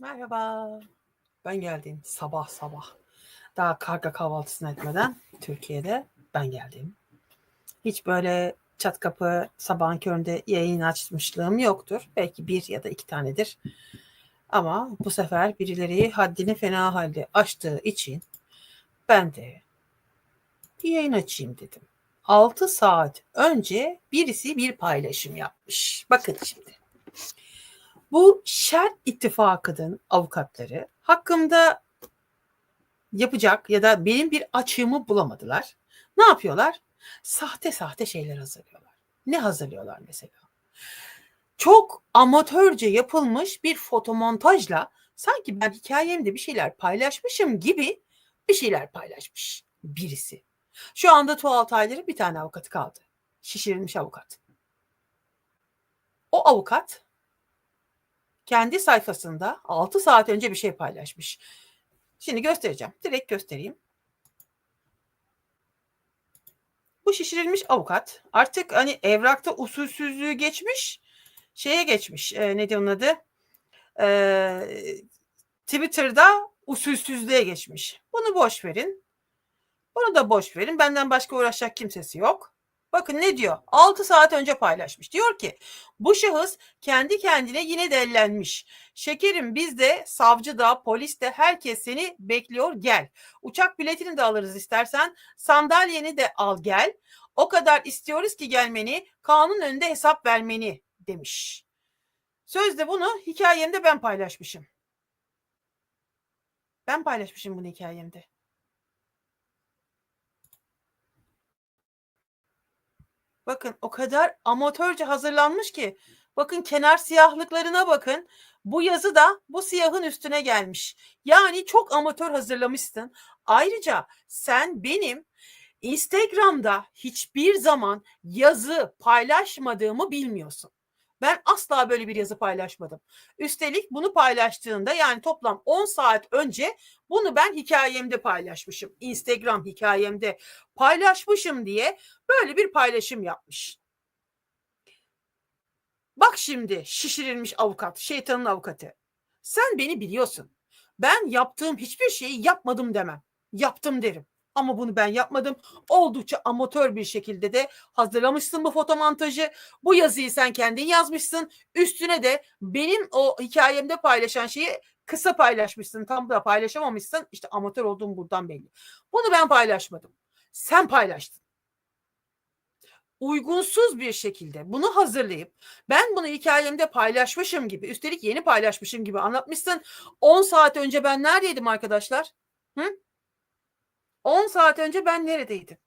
Merhaba. Ben geldim sabah sabah. Daha karga kahvaltısını etmeden Türkiye'de ben geldim. Hiç böyle çat kapı sabahın köründe yayın açmışlığım yoktur. Belki bir ya da iki tanedir. Ama bu sefer birileri haddini fena halde aştığı için ben de bir yayın açayım dedim. 6 saat önce birisi bir paylaşım yapmış. Bakın şimdi. Bu şer ittifakının avukatları hakkımda yapacak ya da benim bir açığımı bulamadılar. Ne yapıyorlar? Sahte sahte şeyler hazırlıyorlar. Ne hazırlıyorlar mesela? Çok amatörce yapılmış bir fotomontajla sanki ben hikayemde bir şeyler paylaşmışım gibi bir şeyler paylaşmış birisi. Şu anda Tuğal Taylar'ın bir tane avukatı kaldı. Şişirilmiş avukat. O avukat kendi sayfasında 6 saat önce bir şey paylaşmış. Şimdi göstereceğim. Direkt göstereyim. Bu şişirilmiş avukat artık hani evrakta usulsüzlüğü geçmiş, şeye geçmiş. E, ne diyor onun adı? E, Twitter'da usulsüzlüğe geçmiş. Bunu boş verin. Bunu da boş verin. Benden başka uğraşacak kimsesi yok. Bakın ne diyor? 6 saat önce paylaşmış. Diyor ki bu şahıs kendi kendine yine dellenmiş. Şekerim biz de savcı da polis de herkes seni bekliyor gel. Uçak biletini de alırız istersen. Sandalyeni de al gel. O kadar istiyoruz ki gelmeni kanun önünde hesap vermeni demiş. Sözde bunu hikayemde ben paylaşmışım. Ben paylaşmışım bunu hikayemde. Bakın o kadar amatörce hazırlanmış ki. Bakın kenar siyahlıklarına bakın. Bu yazı da bu siyahın üstüne gelmiş. Yani çok amatör hazırlamışsın. Ayrıca sen benim Instagram'da hiçbir zaman yazı paylaşmadığımı bilmiyorsun. Ben asla böyle bir yazı paylaşmadım. Üstelik bunu paylaştığında yani toplam 10 saat önce bunu ben hikayemde paylaşmışım. Instagram hikayemde paylaşmışım diye böyle bir paylaşım yapmış. Bak şimdi şişirilmiş avukat, şeytanın avukatı. Sen beni biliyorsun. Ben yaptığım hiçbir şeyi yapmadım demem. Yaptım derim. Ama bunu ben yapmadım. Oldukça amatör bir şekilde de hazırlamışsın bu fotomontajı. Bu yazıyı sen kendin yazmışsın. Üstüne de benim o hikayemde paylaşan şeyi kısa paylaşmışsın. Tam da paylaşamamışsın. İşte amatör olduğum buradan belli. Bunu ben paylaşmadım. Sen paylaştın. Uygunsuz bir şekilde bunu hazırlayıp ben bunu hikayemde paylaşmışım gibi üstelik yeni paylaşmışım gibi anlatmışsın. 10 saat önce ben neredeydim arkadaşlar? Hı? 10 saat önce ben neredeydim?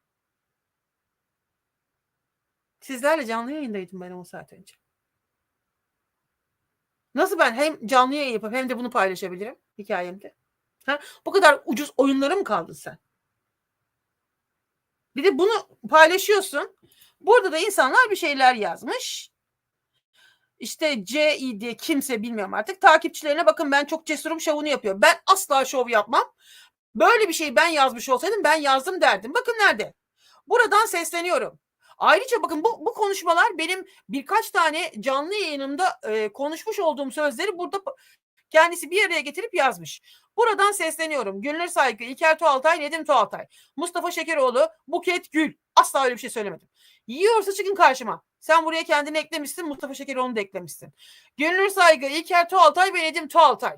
Sizlerle canlı yayındaydım ben 10 saat önce. Nasıl ben hem canlı yayın yapıp hem de bunu paylaşabilirim hikayemde? Ha? Bu kadar ucuz oyunları mı kaldın sen? Bir de bunu paylaşıyorsun. Burada da insanlar bir şeyler yazmış. İşte CI diye kimse bilmiyorum artık. Takipçilerine bakın ben çok cesurum şovunu yapıyor. Ben asla şov yapmam. Böyle bir şey ben yazmış olsaydım ben yazdım derdim. Bakın nerede? Buradan sesleniyorum. Ayrıca bakın bu, bu konuşmalar benim birkaç tane canlı yayınımda e, konuşmuş olduğum sözleri burada kendisi bir araya getirip yazmış. Buradan sesleniyorum. Gülnur Saygı, İlker Tuğaltay, Nedim Tuğaltay, Mustafa Şekeroğlu, Buket Gül. Asla öyle bir şey söylemedim. Yiyorsa çıkın karşıma. Sen buraya kendini eklemişsin, Mustafa Şekeroğlu'nu da eklemişsin. Gülnur Saygı, İlker Tuğaltay ve Nedim Tuğaltay.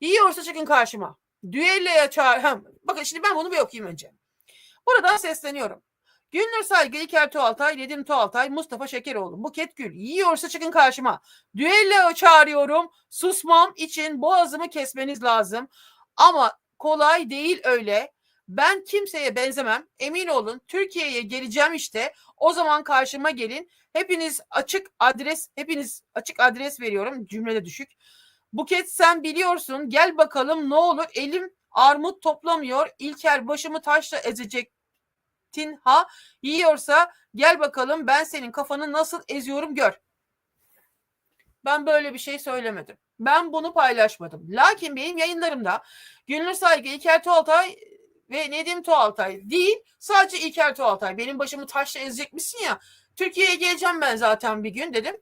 Yiyorsa çıkın karşıma. Düelloya çağır. Bakın şimdi ben bunu bir okuyayım önce. Buradan sesleniyorum. Gülnur Saygı, İlker Tuğaltay, Nedim Tuğaltay, Mustafa Şekeroğlu, Buket Gül. Yiyorsa çıkın karşıma. Düello çağırıyorum. Susmam için boğazımı kesmeniz lazım. Ama kolay değil öyle. Ben kimseye benzemem. Emin olun Türkiye'ye geleceğim işte. O zaman karşıma gelin. Hepiniz açık adres, hepiniz açık adres veriyorum. Cümlede düşük. Buket sen biliyorsun. Gel bakalım ne olur. Elim armut toplamıyor. İlker başımı taşla ezecektin ha. Yiyorsa gel bakalım ben senin kafanı nasıl eziyorum gör. Ben böyle bir şey söylemedim. Ben bunu paylaşmadım. Lakin benim yayınlarımda Gülnur Saygı, İlker Tuğaltay ve Nedim Tuğaltay değil sadece İlker Tuğaltay. Benim başımı taşla ezecekmişsin ya. Türkiye'ye geleceğim ben zaten bir gün dedim.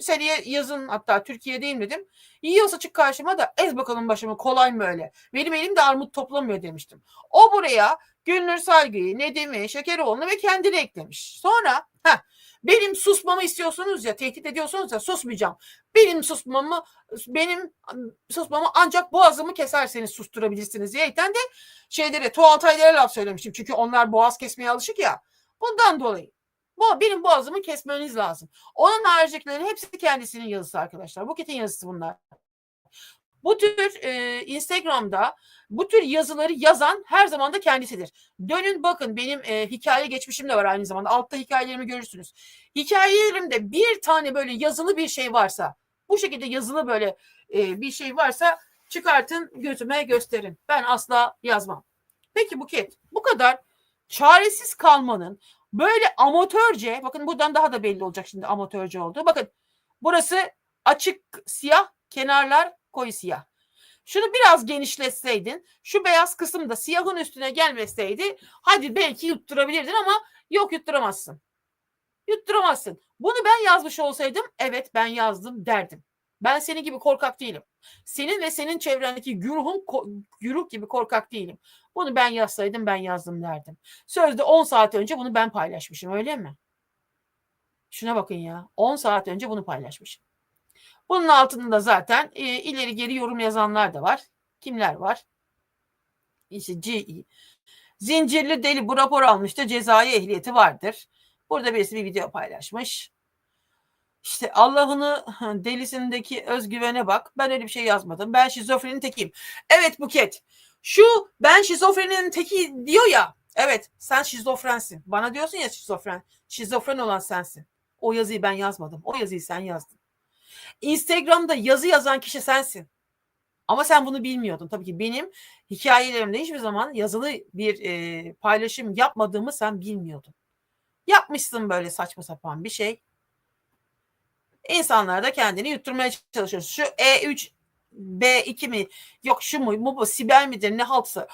Seneye yazın hatta Türkiye'deyim dedim. Yiyorsa çık karşıma da ez bakalım başımı kolay mı öyle? Benim elim de armut toplamıyor demiştim. O buraya Gülnur Saygı'yı, Nedim'i, Şekeroğlu'nu ve kendini eklemiş. Sonra heh, benim susmamı istiyorsunuz ya, tehdit ediyorsunuz ya susmayacağım. Benim susmamı, benim susmamı ancak boğazımı keserseniz susturabilirsiniz diyerekten de şeylere, Tuğaltaylara laf söylemiştim. Çünkü onlar boğaz kesmeye alışık ya. Bundan dolayı. Bu benim boğazımı kesmeniz lazım. Onun haricindekilerin hepsi kendisinin yazısı arkadaşlar. Buket'in yazısı bunlar. Bu tür e, Instagram'da bu tür yazıları yazan her zaman da kendisidir. Dönün bakın benim e, hikaye geçmişim de var aynı zamanda. Altta hikayelerimi görürsünüz. Hikayelerimde bir tane böyle yazılı bir şey varsa, bu şekilde yazılı böyle e, bir şey varsa çıkartın gözüme gösterin. Ben asla yazmam. Peki Buket bu kadar çaresiz kalmanın böyle amatörce bakın buradan daha da belli olacak şimdi amatörce oldu. Bakın burası açık siyah kenarlar koyu siyah. Şunu biraz genişletseydin şu beyaz kısım da siyahın üstüne gelmeseydi hadi belki yutturabilirdin ama yok yutturamazsın. Yutturamazsın. Bunu ben yazmış olsaydım evet ben yazdım derdim. Ben senin gibi korkak değilim. Senin ve senin çevrendeki güruhun güruh gibi korkak değilim. Bunu ben yazsaydım ben yazdım derdim. Sözde 10 saat önce bunu ben paylaşmışım öyle mi? Şuna bakın ya 10 saat önce bunu paylaşmışım. Bunun altında zaten e, ileri geri yorum yazanlar da var. Kimler var? İşte GE. Zincirli deli bu rapor almıştı. Cezai ehliyeti vardır. Burada birisi bir video paylaşmış. İşte Allah'ını delisindeki özgüvene bak. Ben öyle bir şey yazmadım. Ben şizofrenin tekiyim. Evet Buket. Şu ben şizofrenin teki diyor ya. Evet sen şizofrensin. Bana diyorsun ya şizofren. Şizofren olan sensin. O yazıyı ben yazmadım. O yazıyı sen yazdın. Instagram'da yazı yazan kişi sensin. Ama sen bunu bilmiyordun. Tabii ki benim hikayelerimde hiçbir zaman yazılı bir e, paylaşım yapmadığımı sen bilmiyordun. Yapmışsın böyle saçma sapan bir şey. İnsanlar da kendini yutturmaya çalışıyor. Şu E3 B2 mi yok şu mu bu, bu Sibel midir ne haltsa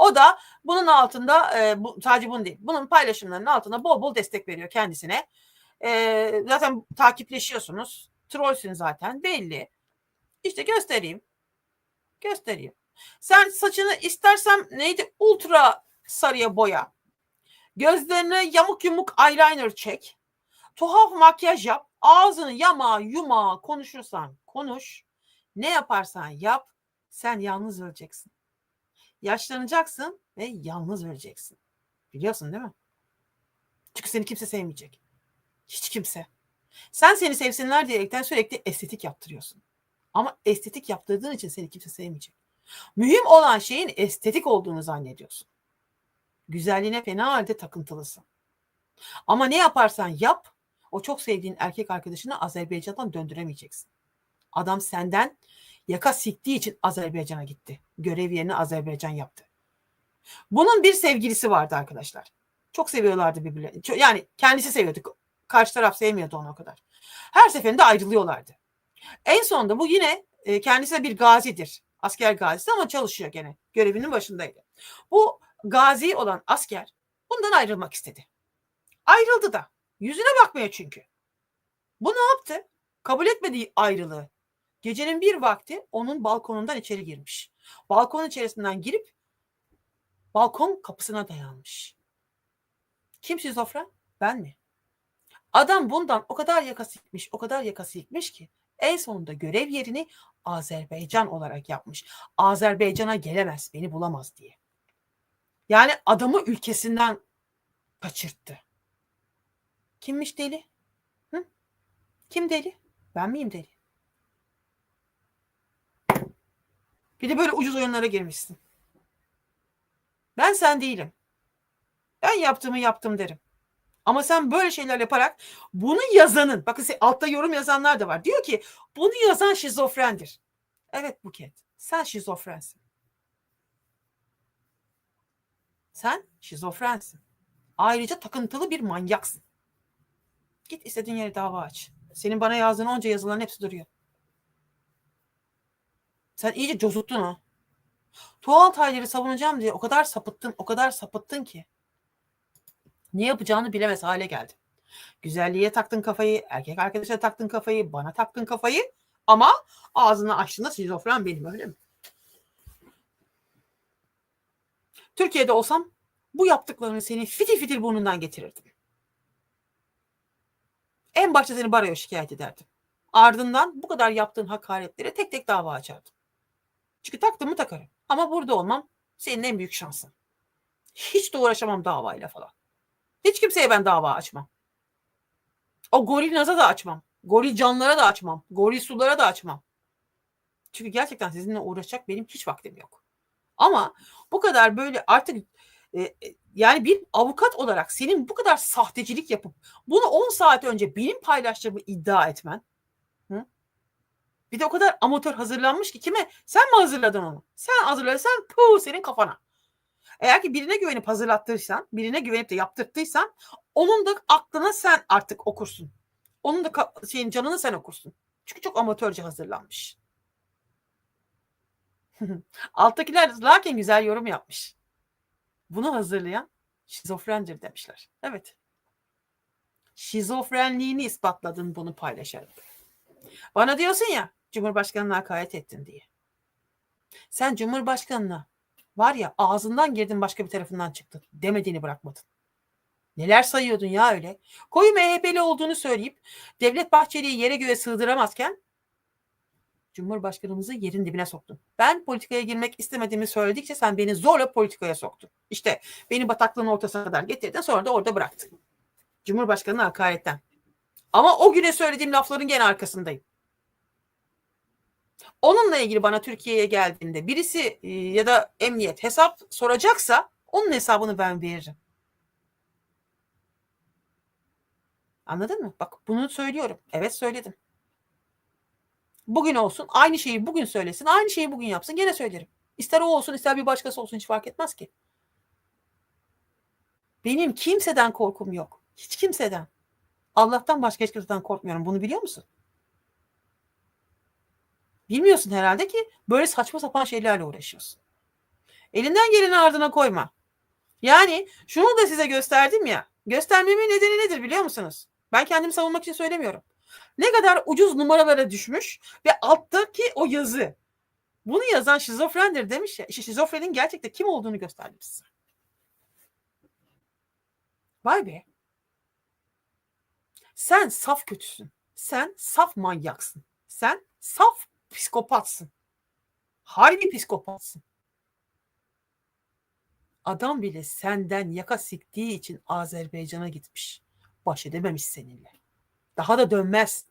o da bunun altında e, bu, sadece bunu değil bunun paylaşımlarının altında bol bol destek veriyor kendisine. E, zaten takipleşiyorsunuz. Trollsün zaten belli. İşte göstereyim. Göstereyim. Sen saçını istersem neydi ultra sarıya boya. Gözlerine yamuk yumuk eyeliner çek. Tuhaf makyaj yap. Ağzını yama yuma konuşursan konuş. Ne yaparsan yap. Sen yalnız öleceksin. Yaşlanacaksın ve yalnız öleceksin. Biliyorsun değil mi? Çünkü seni kimse sevmeyecek. Hiç kimse. Sen seni sevsinler diyerekten sürekli estetik yaptırıyorsun. Ama estetik yaptırdığın için seni kimse sevmeyecek. Mühim olan şeyin estetik olduğunu zannediyorsun. Güzelliğine fena halde takıntılısın. Ama ne yaparsan yap, o çok sevdiğin erkek arkadaşını Azerbaycan'dan döndüremeyeceksin. Adam senden yaka siktiği için Azerbaycan'a gitti. Görev yerini Azerbaycan yaptı. Bunun bir sevgilisi vardı arkadaşlar. Çok seviyorlardı birbirlerini. Yani kendisi seviyordu. Karşı taraf sevmiyordu onu o kadar. Her seferinde ayrılıyorlardı. En sonunda bu yine e, kendisi de bir gazidir. Asker gazisi ama çalışıyor gene. Görevinin başındaydı. Bu gazi olan asker bundan ayrılmak istedi. Ayrıldı da. Yüzüne bakmıyor çünkü. Bu ne yaptı? Kabul etmediği ayrılığı. Gecenin bir vakti onun balkonundan içeri girmiş. Balkonun içerisinden girip balkon kapısına dayanmış. Kim şizofren? Ben mi? Adam bundan o kadar yakası yıkmış, o kadar yakası yıkmış ki en sonunda görev yerini Azerbaycan olarak yapmış. Azerbaycan'a gelemez, beni bulamaz diye. Yani adamı ülkesinden kaçırttı. Kimmiş deli? Hı? Kim deli? Ben miyim deli? Bir de böyle ucuz oyunlara girmişsin. Ben sen değilim. Ben yaptığımı yaptım derim. Ama sen böyle şeyler yaparak bunu yazanın, bakın altta yorum yazanlar da var. Diyor ki bunu yazan şizofrendir. Evet Buket, sen şizofrensin. Sen şizofrensin. Ayrıca takıntılı bir manyaksın. Git istediğin yere dava aç. Senin bana yazdığın onca yazıların hepsi duruyor. Sen iyice cozuttun ha. Tuğal Tayler'i savunacağım diye o kadar sapıttın, o kadar sapıttın ki. Ne yapacağını bilemez hale geldi. Güzelliğe taktın kafayı, erkek arkadaşa taktın kafayı, bana taktın kafayı ama ağzını açtığında şizofren benim öyle mi? Türkiye'de olsam bu yaptıklarını seni fitil fitil burnundan getirirdim. En başta seni baroya şikayet ederdim. Ardından bu kadar yaptığın hakaretlere tek tek dava açardım. Çünkü taktım mı takarım. Ama burada olmam senin en büyük şansın. Hiç de uğraşamam davayla falan. Hiç kimseye ben dava açmam. O goril naza da açmam. Goril canlara da açmam. Goril sulara da açmam. Çünkü gerçekten sizinle uğraşacak benim hiç vaktim yok. Ama bu kadar böyle artık e, e, yani bir avukat olarak senin bu kadar sahtecilik yapıp bunu 10 saat önce benim paylaştığımı iddia etmen? Bir de o kadar amatör hazırlanmış ki kime sen mi hazırladın onu? Sen hazırladıysan puh senin kafana. Eğer ki birine güvenip hazırlattıysan, birine güvenip de yaptırttıysan onun da aklına sen artık okursun. Onun da şeyin canını sen okursun. Çünkü çok amatörce hazırlanmış. Alttakiler lakin güzel yorum yapmış. Bunu hazırlayan şizofrendir demişler. Evet. Şizofrenliğini ispatladın bunu paylaşarak. Bana diyorsun ya Cumhurbaşkanı'na hakaret ettin diye. Sen Cumhurbaşkanı'na var ya ağzından girdin başka bir tarafından çıktın. Demediğini bırakmadın. Neler sayıyordun ya öyle? Koyu MHP'li olduğunu söyleyip Devlet Bahçeli'yi yere göğe sığdıramazken Cumhurbaşkanımızı yerin dibine soktun. Ben politikaya girmek istemediğimi söyledikçe sen beni zorla politikaya soktun. İşte beni bataklığın ortasına kadar getirdin sonra da orada bıraktın. Cumhurbaşkanı'na hakaretten. Ama o güne söylediğim lafların gene arkasındayım. Onunla ilgili bana Türkiye'ye geldiğinde birisi e, ya da emniyet hesap soracaksa onun hesabını ben veririm. Anladın mı? Bak bunu söylüyorum. Evet söyledim. Bugün olsun aynı şeyi bugün söylesin aynı şeyi bugün yapsın gene söylerim. İster o olsun ister bir başkası olsun hiç fark etmez ki. Benim kimseden korkum yok. Hiç kimseden. Allah'tan başka hiç kimseden korkmuyorum. Bunu biliyor musun? Bilmiyorsun herhalde ki böyle saçma sapan şeylerle uğraşıyorsun. Elinden geleni ardına koyma. Yani şunu da size gösterdim ya. Göstermemin nedeni nedir biliyor musunuz? Ben kendimi savunmak için söylemiyorum. Ne kadar ucuz numaralara düşmüş ve alttaki o yazı. Bunu yazan şizofrendir demiş ya. İşte şizofrenin gerçekten kim olduğunu gösterdim size. Vay be. Sen saf kötüsün. Sen saf manyaksın. Sen saf psikopatsın. Harbi psikopatsın. Adam bile senden yaka siktiği için Azerbaycan'a gitmiş. Baş edememiş seninle. Daha da dönmez.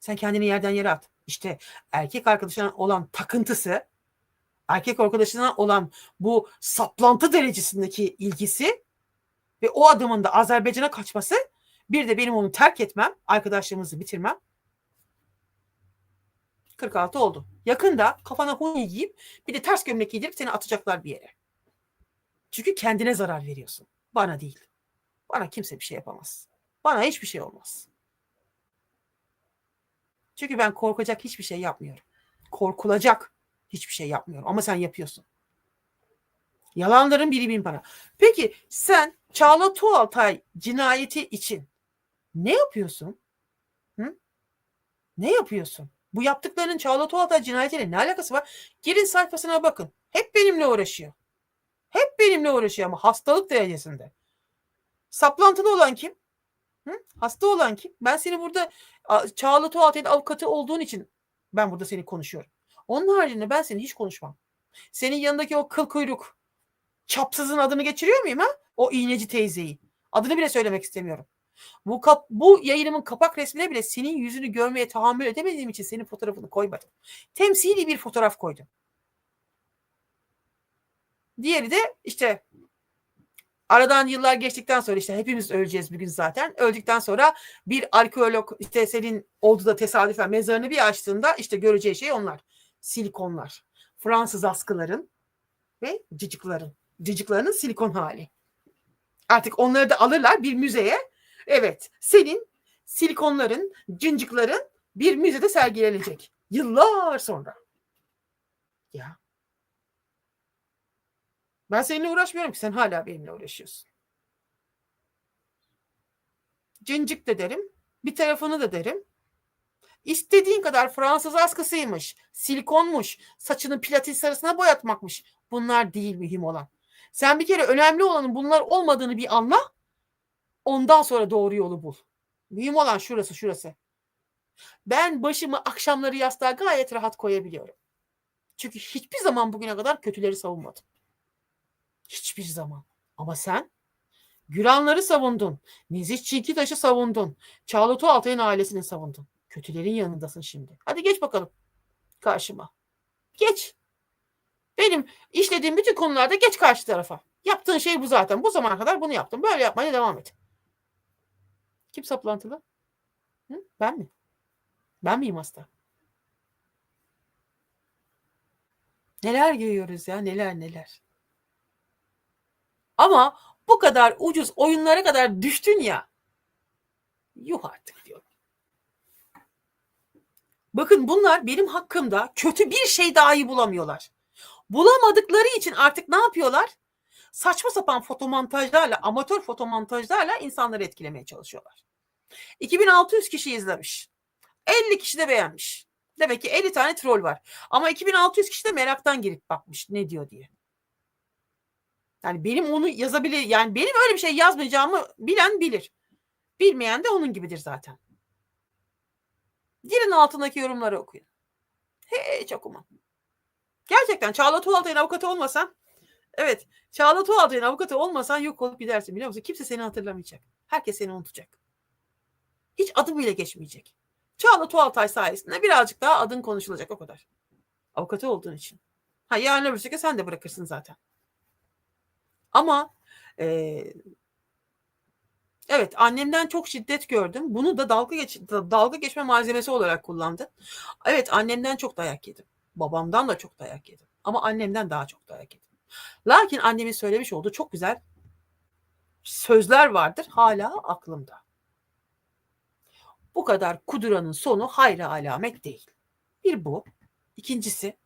Sen kendini yerden yere at. İşte erkek arkadaşına olan takıntısı, erkek arkadaşına olan bu saplantı derecesindeki ilgisi ve o adamın da Azerbaycan'a kaçması bir de benim onu terk etmem, arkadaşlığımızı bitirmem. 46 oldu. Yakında kafana huni giyip bir de ters gömlek giydirip seni atacaklar bir yere. Çünkü kendine zarar veriyorsun. Bana değil. Bana kimse bir şey yapamaz. Bana hiçbir şey olmaz. Çünkü ben korkacak hiçbir şey yapmıyorum. Korkulacak hiçbir şey yapmıyorum. Ama sen yapıyorsun. Yalanların biri bin para. Peki sen Çağla Tuğaltay cinayeti için ne yapıyorsun? Hı? Ne yapıyorsun? Bu yaptıklarının Çağla Tuğaltay cinayetiyle ne alakası var? Girin sayfasına bakın. Hep benimle uğraşıyor. Hep benimle uğraşıyor ama hastalık derecesinde. Saplantılı olan kim? Hı? Hasta olan kim? Ben seni burada Çağla Tuğaltay'ın avukatı olduğun için ben burada seni konuşuyorum. Onun haricinde ben seni hiç konuşmam. Senin yanındaki o kıl kuyruk çapsızın adını geçiriyor muyum ha? O iğneci teyzeyi. Adını bile söylemek istemiyorum. Bu, kap, bu yayınımın kapak resmine bile senin yüzünü görmeye tahammül edemediğim için senin fotoğrafını koymadım. Temsili bir fotoğraf koydum. Diğeri de işte aradan yıllar geçtikten sonra işte hepimiz öleceğiz bir gün zaten. Öldükten sonra bir arkeolog işte senin oldu da tesadüfen mezarını bir açtığında işte göreceği şey onlar. Silikonlar. Fransız askıların ve cicikların. Ciciklarının silikon hali. Artık onları da alırlar bir müzeye. Evet senin silikonların, cincikların bir müzede sergilenecek. Yıllar sonra. Ya ben seninle uğraşmıyorum ki sen hala benimle uğraşıyorsun. Cincik de derim. Bir tarafını da derim. İstediğin kadar Fransız askısıymış, silikonmuş, saçını platin sarısına boyatmakmış. Bunlar değil mühim olan. Sen bir kere önemli olanın bunlar olmadığını bir anla. Ondan sonra doğru yolu bul. Mühim olan şurası şurası. Ben başımı akşamları yastığa gayet rahat koyabiliyorum. Çünkü hiçbir zaman bugüne kadar kötüleri savunmadım. Hiçbir zaman. Ama sen Güranları savundun. Nezih Çinkitaş'ı savundun. Çağla Tuğaltay'ın ailesini savundun. Kötülerin yanındasın şimdi. Hadi geç bakalım karşıma. Geç. Benim işlediğim bütün konularda geç karşı tarafa. Yaptığın şey bu zaten. Bu zamana kadar bunu yaptım. Böyle yapmaya devam et. Kim saplantılı? Hı? Ben mi? Ben miyim hasta? Neler görüyoruz ya neler neler. Ama bu kadar ucuz oyunlara kadar düştün ya. Yuh artık diyorum. Bakın bunlar benim hakkımda kötü bir şey dahi bulamıyorlar. Bulamadıkları için artık ne yapıyorlar? Saçma sapan fotomontajlarla, amatör fotomontajlarla insanları etkilemeye çalışıyorlar. 2600 kişi izlemiş. 50 kişi de beğenmiş. Demek ki 50 tane troll var. Ama 2600 kişi de meraktan girip bakmış ne diyor diye. Yani benim onu yazabilir yani benim öyle bir şey yazmayacağımı bilen bilir. Bilmeyen de onun gibidir zaten. Girin altındaki yorumları okuyun. Hiç okumam. Gerçekten Çağla Tuğaltay'ın avukatı olmasan evet Çağla Tuğaltay'ın avukatı olmasan yok olup gidersin biliyor musun? Kimse seni hatırlamayacak. Herkes seni unutacak. Hiç adı bile geçmeyecek. Çağla Tuğaltay sayesinde birazcık daha adın konuşulacak o kadar. Avukatı olduğun için. Ha yarın öbürsü sen de bırakırsın zaten. Ama e, evet annemden çok şiddet gördüm. Bunu da dalga geç dalga geçme malzemesi olarak kullandı. Evet annemden çok dayak yedim. Babamdan da çok dayak yedim. Ama annemden daha çok dayak yedim. Lakin annemin söylemiş olduğu çok güzel sözler vardır. Hala aklımda. Bu kadar kuduranın sonu hayra alamet değil. Bir bu. İkincisi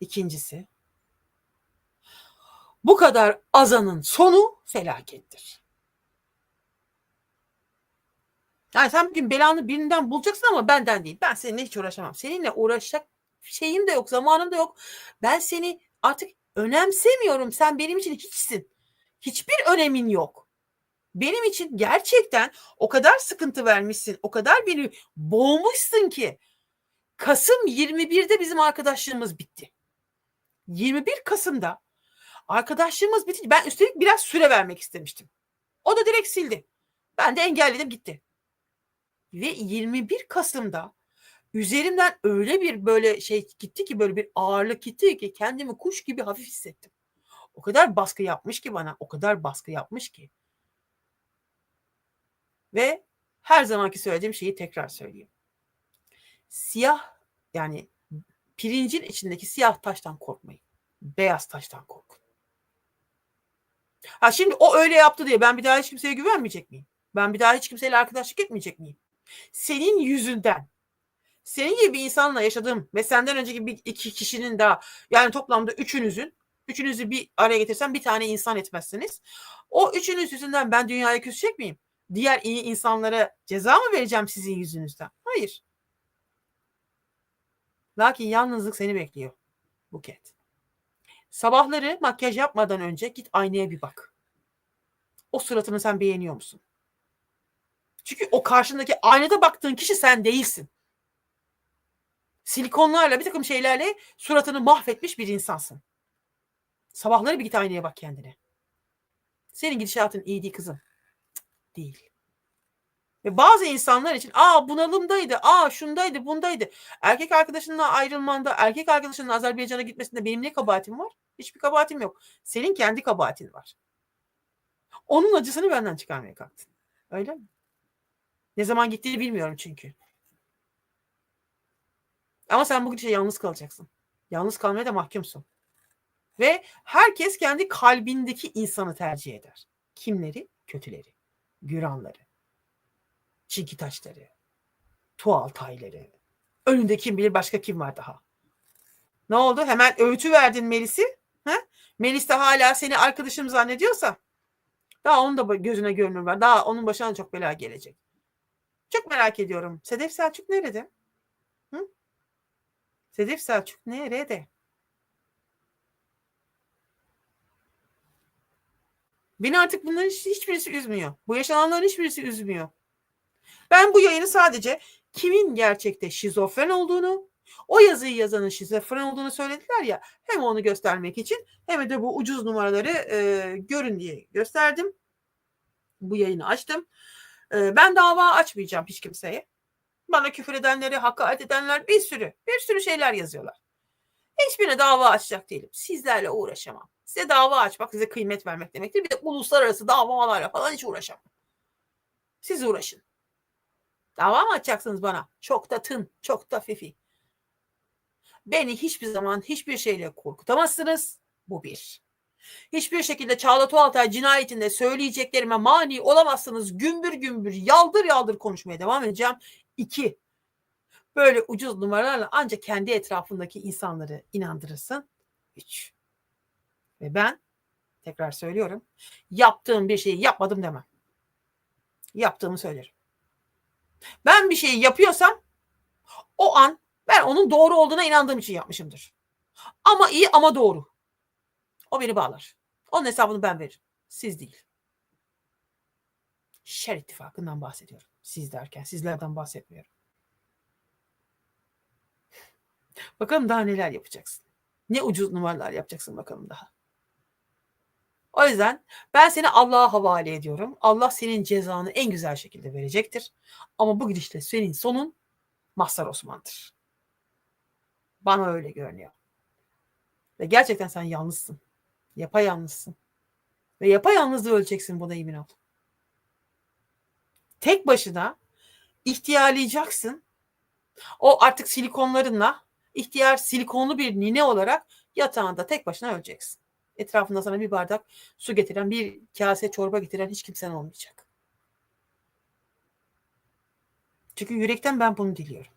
ikincisi bu kadar azanın sonu felakettir. Yani sen bugün belanı birinden bulacaksın ama benden değil. Ben seninle hiç uğraşamam. Seninle uğraşacak şeyim de yok, zamanım da yok. Ben seni artık önemsemiyorum. Sen benim için hiçsin. Hiçbir önemin yok. Benim için gerçekten o kadar sıkıntı vermişsin, o kadar beni boğmuşsun ki Kasım 21'de bizim arkadaşlığımız bitti. 21 Kasım'da arkadaşlığımız bitti. Ben üstelik biraz süre vermek istemiştim. O da direkt sildi. Ben de engelledim gitti. Ve 21 Kasım'da üzerimden öyle bir böyle şey gitti ki böyle bir ağırlık gitti ki kendimi kuş gibi hafif hissettim. O kadar baskı yapmış ki bana, o kadar baskı yapmış ki. Ve her zamanki söylediğim şeyi tekrar söyleyeyim. Siyah yani pirincin içindeki siyah taştan korkmayın. Beyaz taştan korkun. Ha şimdi o öyle yaptı diye ben bir daha hiç kimseye güvenmeyecek miyim? Ben bir daha hiç kimseyle arkadaşlık etmeyecek miyim? Senin yüzünden senin gibi bir insanla yaşadığım ve senden önceki bir iki kişinin daha yani toplamda üçünüzün üçünüzü bir araya getirsem bir tane insan etmezsiniz. O üçünüz yüzünden ben dünyaya küsecek miyim? Diğer iyi insanlara ceza mı vereceğim sizin yüzünüzden? Hayır. Lakin yalnızlık seni bekliyor. Buket. Sabahları makyaj yapmadan önce git aynaya bir bak. O suratını sen beğeniyor musun? Çünkü o karşındaki aynada baktığın kişi sen değilsin. Silikonlarla bir takım şeylerle suratını mahvetmiş bir insansın. Sabahları bir git aynaya bak kendine. Senin gidişatın iyi değil kızım. Değil. Ve bazı insanlar için aa bunalımdaydı, aa şundaydı, bundaydı. Erkek arkadaşınla ayrılmanda, erkek arkadaşının Azerbaycan'a gitmesinde benim ne kabahatim var? Hiçbir kabahatim yok. Senin kendi kabahatin var. Onun acısını benden çıkarmaya kalktın. Öyle mi? Ne zaman gittiğini bilmiyorum çünkü. Ama sen bugün işte yalnız kalacaksın. Yalnız kalmaya da mahkumsun. Ve herkes kendi kalbindeki insanı tercih eder. Kimleri? Kötüleri. Güranları. Çinki taşları. Tuğaltayları. Önünde kim bilir başka kim var daha. Ne oldu? Hemen öğütü verdin Melis'i. Ha? Melis de hala seni arkadaşım zannediyorsa Daha onun da gözüne görünür var. Daha onun başına çok bela gelecek. Çok merak ediyorum. Sedef Selçuk nerede? Hı? Sedef Selçuk nerede? Beni artık bunların hiç, hiçbirisi üzmüyor. Bu yaşananların hiçbirisi üzmüyor. Ben bu yayını sadece kimin gerçekte şizofren olduğunu, o yazıyı yazanın şizofren olduğunu söylediler ya, hem onu göstermek için hem de bu ucuz numaraları e, görün diye gösterdim. Bu yayını açtım. E, ben dava açmayacağım hiç kimseye. Bana küfür edenleri, hakaret edenler bir sürü, bir sürü şeyler yazıyorlar. Hiçbirine dava açacak değilim. Sizlerle uğraşamam. Size dava açmak, size kıymet vermek demektir. Bir de uluslararası davalarla falan hiç uğraşamam. Siz uğraşın. Dava mı açacaksınız bana? Çok da tın, çok da fifi. Beni hiçbir zaman hiçbir şeyle korkutamazsınız. Bu bir. Hiçbir şekilde Çağla Tuğaltay cinayetinde söyleyeceklerime mani olamazsınız. Gümbür gümbür, yaldır yaldır konuşmaya devam edeceğim. İki. Böyle ucuz numaralarla ancak kendi etrafındaki insanları inandırırsın. Üç. Ve ben tekrar söylüyorum. Yaptığım bir şeyi yapmadım demem. Yaptığımı söylerim. Ben bir şeyi yapıyorsam o an ben onun doğru olduğuna inandığım için yapmışımdır. Ama iyi ama doğru. O beni bağlar. Onun hesabını ben veririm. Siz değil. Şer ittifakından bahsediyorum. Siz derken sizlerden bahsetmiyorum. Bakalım daha neler yapacaksın. Ne ucuz numaralar yapacaksın bakalım daha. O yüzden ben seni Allah'a havale ediyorum. Allah senin cezanı en güzel şekilde verecektir. Ama bu gidişle senin sonun Mazhar Osman'dır. Bana öyle görünüyor. Ve gerçekten sen yalnızsın. Yapayalnızsın. Ve yapayalnızlığı öleceksin buna emin ol. Tek başına ihtiyarlayacaksın. O artık silikonlarınla ihtiyar silikonlu bir nine olarak yatağında tek başına öleceksin. Etrafında sana bir bardak su getiren, bir kase çorba getiren hiç kimsen olmayacak. Çünkü yürekten ben bunu diliyorum.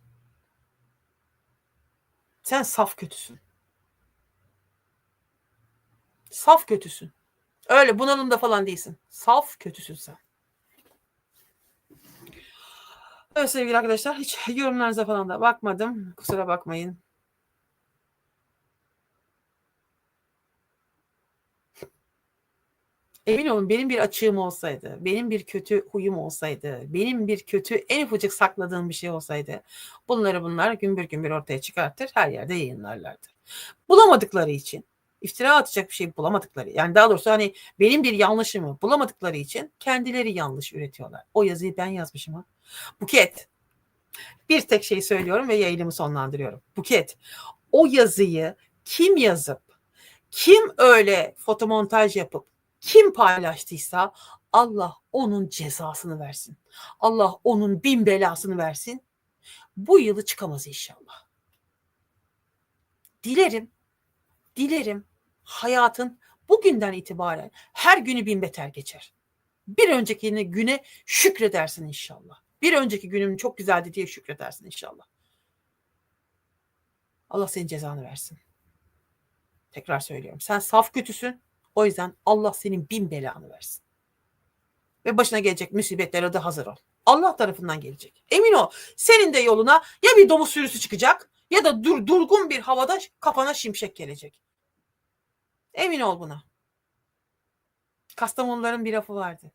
Sen saf kötüsün. Saf kötüsün. Öyle bunalımda falan değilsin. Saf kötüsün sen. Evet sevgili arkadaşlar hiç yorumlarınıza falan da bakmadım. Kusura bakmayın. Emin olun benim bir açığım olsaydı, benim bir kötü huyum olsaydı, benim bir kötü en ufacık sakladığım bir şey olsaydı bunları bunlar gümbür gümbür ortaya çıkartır her yerde yayınlarlardı. Bulamadıkları için iftira atacak bir şey bulamadıkları yani daha doğrusu hani benim bir yanlışımı bulamadıkları için kendileri yanlış üretiyorlar. O yazıyı ben yazmışım ha. Buket. Bir tek şey söylüyorum ve yayınımı sonlandırıyorum. Buket. O yazıyı kim yazıp kim öyle fotomontaj yapıp kim paylaştıysa Allah onun cezasını versin. Allah onun bin belasını versin. Bu yılı çıkamaz inşallah. Dilerim, dilerim hayatın bugünden itibaren her günü bin beter geçer. Bir önceki güne şükredersin inşallah. Bir önceki günüm çok güzeldi diye şükredersin inşallah. Allah senin cezanı versin. Tekrar söylüyorum. Sen saf kötüsün. O yüzden Allah senin bin belanı versin. Ve başına gelecek musibetlere de hazır ol. Allah tarafından gelecek. Emin ol. Senin de yoluna ya bir domuz sürüsü çıkacak ya da dur, durgun bir havada kafana şimşek gelecek. Emin ol buna. Kastamonuların bir lafı vardı.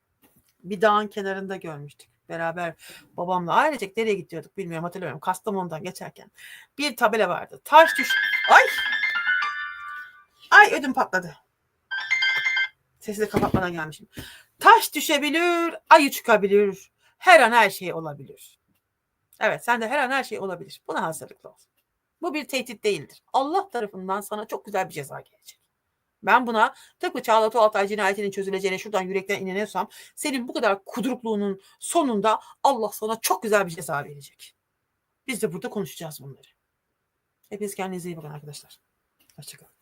Bir dağın kenarında görmüştük. Beraber babamla ailecek nereye gidiyorduk bilmiyorum hatırlamıyorum. Kastamonu'dan geçerken bir tabela vardı. Taş düş... Ay! Ay ödüm patladı. Sesi de kapatmadan gelmişim. Taş düşebilir, ayı çıkabilir. Her an her şey olabilir. Evet sen de her an her şey olabilir. Buna hazırlıklı ol. Bu bir tehdit değildir. Allah tarafından sana çok güzel bir ceza gelecek. Ben buna tıpkı Çağla Tuğaltay cinayetinin çözüleceğine şuradan yürekten inanıyorsam senin bu kadar kudurukluğunun sonunda Allah sana çok güzel bir ceza verecek. Biz de burada konuşacağız bunları. Hepiniz kendinize iyi bakın arkadaşlar. Hoşçakalın.